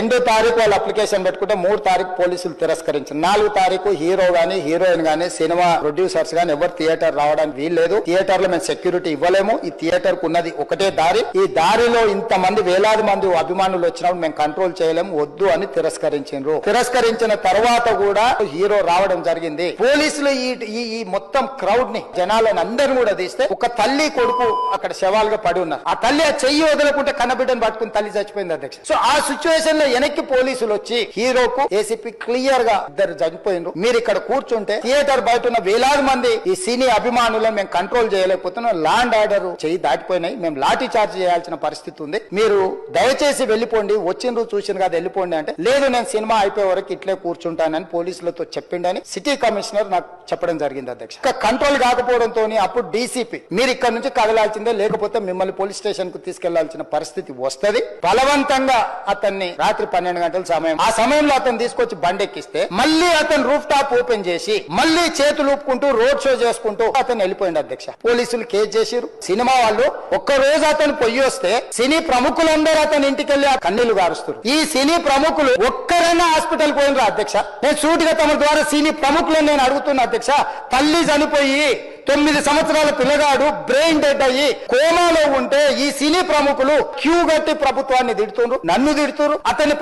రెండో తారీఖు వాళ్ళు అప్లికేషన్ పెట్టుకుంటే మూడు తారీఖు పోలీసులు తిరస్కరించారు. నాలుగు తారీఖు హీరో గానీ హీరోయిన్ గానీ సినిమా ప్రొడ్యూసర్స్ గానీ ఎవరు థియేటర్ రావడానికి వీల్లేదు. థియేటర్లో మేము సెక్యూరిటీ ఇవ్వలేము. ఈ థియేటర్కు ఉన్నది ఒకటే దారి. ఈ దారిలో ఇంత మంది వేలాది మంది అభిమానులు వచ్చినప్పుడు మేము కంట్రోల్ చేయలేము. వద్దు అని తిరస్కరించారు తిరస్కరించిన తర్వాత కూడా హీరో రావడం జరిగింది. పోలీసులు ఈ ఈ- మొత్తం క్రౌడ్ని జనాలను అందరిని కూడా తీస్తే ఒక తల్లి కొడుకు అక్కడ శవాలుగా పడి ఉన్నారు. ఆ తల్లి ఆ చెయ్యి వదలకుంటే కన్నబిడ్డను పట్టుకుని తల్లి చచ్చిపోయింది అధ్యక్ష. సో ఆ సిచ్యువేషన్లో వెనక్కి పోలీసులు వచ్చి హీరోకు ఏసీపీ క్లియర్గా ఇద్దరు చనిపోయినారు. మీరు ఇక్కడ కూర్చుంటే థియేటర్ బయట ఉన్న వేలాది మంది ఈ సినీ అభిమానులను మేము కంట్రోల్ చేయలేకపోతున్నాం. ల్యాండ్ ఆర్డర్ చేయి దాటిపోయినాయి. మేము లాఠీ చార్జ్ చేయాల్సిన పరిస్థితి ఉంది. మీరు దయచేసి వెళ్ళిపోండి. వచ్చిండ్రు చూసిన కదా వెళ్ళిపోండి అంటే లేదు నేను సినిమా అయిపోయే వరకు ఇట్లే కూర్చుంటానని పోలీసులతో చెప్పిండని సిటీ కమిషనర్ నాకు చెప్పడం జరిగింది అధ్యక్ష. కంట్రోల్ కాకపోవడంతో అప్పుడు డీసీపీ మీరు ఇక్కడ నుంచి కదలాల్సిందే లేకపోతే మిమ్మల్ని పోలీస్ స్టేషన్కు తీసుకెళ్ళాల్సిన పరిస్థితి వస్తది. బలవంతంగా అతన్ని రాత్రి పన్నెండు గంటల సమయం. ఆ సమయంలో అతను తీసుకొచ్చి బండెక్కిస్తే మళ్ళీ అతను రూఫ్ టాప్ ఓపెన్ చేసి మళ్ళీ చేతులు ఊపుకుంటూ రోడ్ షో చేసుకుంటూ అతను వెళ్ళిపోయింది అధ్యక్ష. పోలీసులు కేసు చేసిరు సినిమా వాళ్ళు ఒక్క రోజు అతను పొయ్యి వస్తే సినీ ప్రముఖులందరూ అతని ఇంటికి వెళ్ళి ఆ కన్నీళ్ళు గారుస్తారు ఈ సినీ ప్రముఖులు ఒక్కరైనా హాస్పిటల్ పోయినరా అధ్యక్ష. నేను సూటిగా తమ ద్వారా సినీ ప్రముఖులను నేను అడుగుతున్నా అధ్యక్ష. తల్లి చనిపోయి తొమ్మిది సంవత్సరాల పిల్లగాడు బ్రెయిన్ డెడ్ అయ్యి కోమాలో ఉంటే ఈ సినీ ప్రముఖులు క్యూ గట్టి ప్రభుత్వాన్ని తిడుతుండ్రు నన్ను తిడుతురు అతని